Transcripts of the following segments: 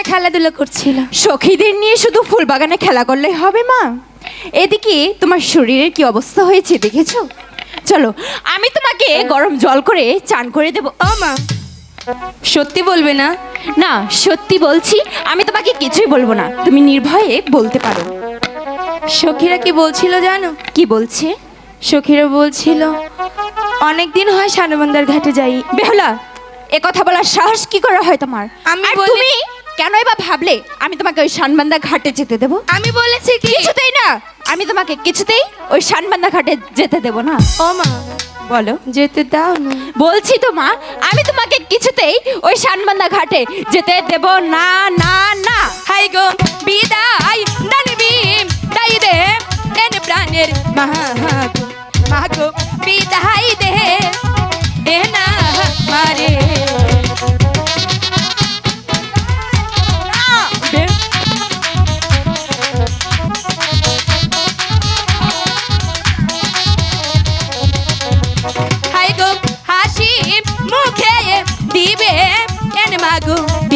বাগানে খেলাধুলা করছিল। সখীদের নিয়ে শুধু ফুল বাগানে খেলা করলেই হবে মা। এদিকে তোমার শরীরের কি অবস্থা হয়েছে দেখেছ? চলো আমি তোমাকে গরম জল করে চান করে দেব। ও মা। সত্যি বলবে না? না সত্যি বলছি আমি তোমাকে কিছুই বলব না। তুমি নির্ভয়ে বলতে পারো। সখীরা কি বলছিল জানো? কি বলছে? সখীরা বলছিল অনেক দিন হয় সানবন্দার ঘাটে যাই। বেহলা এ কথা বলার সাহস কি করে হয় তোমার? আমি তুমি কেনই বা ভাবলে? আমি তোমাকে ওই শানবান্দা ঘাটে যেতে দেবো। আমি বলেছি কি? কিছুতেই না আমি তোমাকে কিছুতেই ওই শানবান্দা ঘাটে যেতে দেবো না। ও মা বলো যেতে দাও না। বলছি তো মা আমি তোমাকে কিছুতেই ওই শানবান্দা ঘাটে যেতে দেব না না না। হাই গো বিদায়।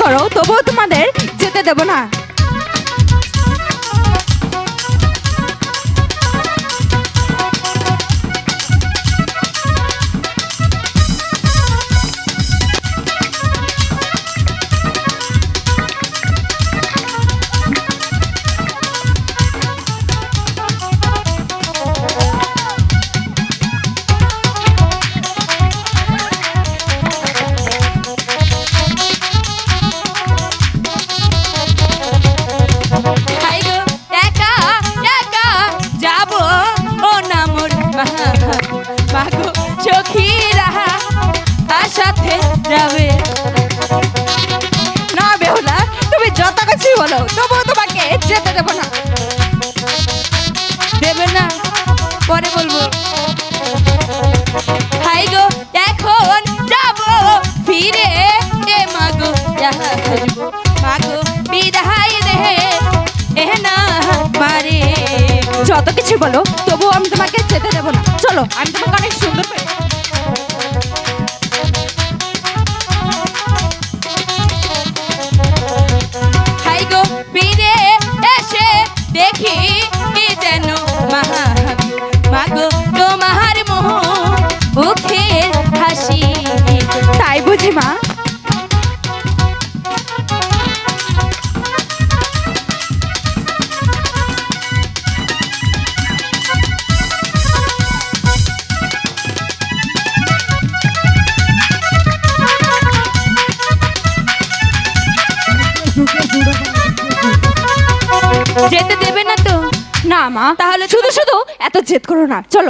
করো তবুও তোমাদের যেতে দেব না। মাগো চোখিরা আর সাথে যাবে। না বেহুলা, তুমি যত কিছু বলো, তবুও তোমাকে যেতে দেব না। দেবে না, পরে বলব। হাই গো, এখন যাব, ফিরে এ মাগো খুঁজবো মাগো, বিদায় দে, এ না মারে যত কিছু বলো, তবুও আমি তোমাকে যেতে দেবো না। চলো আমি তোমাকে অনেক সুন্দর দেখি এ যেন মাহাগো মাগো তোমার মোহ মুখের হাসি। তাই বুঝি মা যেতে দেবে না তো? না মা তাহলে শুধু শুধু এত জেদ করো না। চলো।